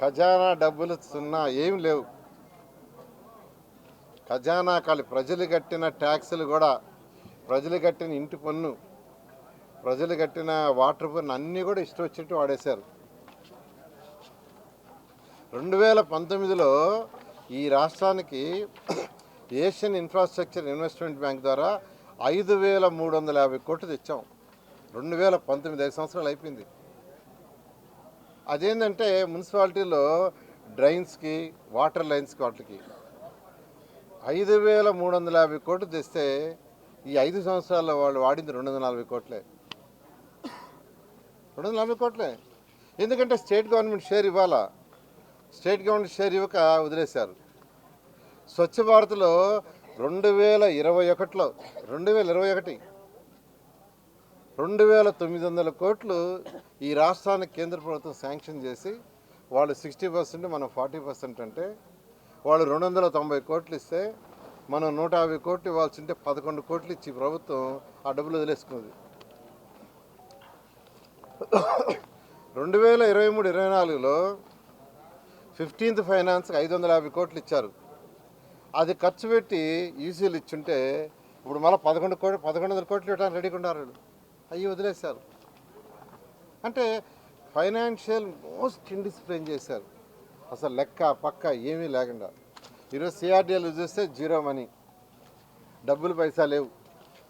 ఖజానా డబ్బులు సున్నా ఏం లేవు. ఖజానా ఖాళీ ప్రజలు కట్టిన ట్యాక్సులు కూడా ప్రజలు కట్టిన ఇంటి పన్ను ప్రజలు కట్టిన వాటర్ పన్ను అన్నీ కూడా ఇష్టం వచ్చినట్టు వాడేశారు. రెండు వేల పంతొమ్మిదిలో ఈ రాష్ట్రానికి ఏషియన్ ఇన్ఫ్రాస్ట్రక్చర్ ఇన్వెస్ట్మెంట్ బ్యాంక్ ద్వారా ఐదు వేల మూడు వందల యాభై కోట్లు తెచ్చాం. రెండు వేల పంతొమ్మిది ఐదు సంవత్సరాలు అయిపోయింది. అదేంటంటే మున్సిపాలిటీలో డ్రైన్స్కి వాటర్ లైన్స్కి వాటికి ఐదు వేల మూడు వందల యాభై కోట్లు తెస్తే ఈ ఐదు సంవత్సరాల్లో వాళ్ళు వాడింది రెండు వందల నలభై కోట్లే. రెండు వందల నలభై కోట్లే. ఎందుకంటే స్టేట్ గవర్నమెంట్ షేర్ ఇవ్వాలా? స్టేట్ గవర్నమెంట్ షేర్ ఇవ్వక వదిలేశారు. స్వచ్ఛ భారత్లో రెండు వేల ఇరవై ఒకటిలో రెండు వేల ఇరవై ఒకటి రెండు వేల తొమ్మిది వందల కోట్లు ఈ రాష్ట్రానికి కేంద్ర ప్రభుత్వం శాంక్షన్ చేసి వాళ్ళు సిక్స్టీ పర్సెంట్ మనం ఫార్టీ పర్సెంట్ అంటే వాళ్ళు రెండు వందల తొంభై కోట్లు ఇస్తే మనం నూట యాభై కోట్లు ఇవ్వాల్సి ఉంటే పదకొండు కోట్లు ఇచ్చి ప్రభుత్వం ఆ డబ్బులు వదిలేసుకున్నది రెండు వేల ఇరవై మూడు ఇరవై నాలుగులో ఫిఫ్టీన్త్ ఫైనాన్స్కి ఐదు వందల యాభై కోట్లు ఇచ్చారు. అది ఖర్చు పెట్టి ఈసీలు ఇచ్చుంటే ఇప్పుడు మళ్ళీ పదకొండు కోట్లు పదకొండు వందల కోట్లు ఇవ్వడానికి రెడీగా ఉన్నారు. అవి వదిలేశారు. అంటే ఫైనాన్షియల్ మోస్ట్ ఇండిసిప్లిన్ చేశారు. అసలు లెక్క పక్క ఏమీ లేకుండా. ఈరోజు సిఆర్డీఎల్ చూస్తే జీరో మనీ. డబ్బులు పైసా లేవు.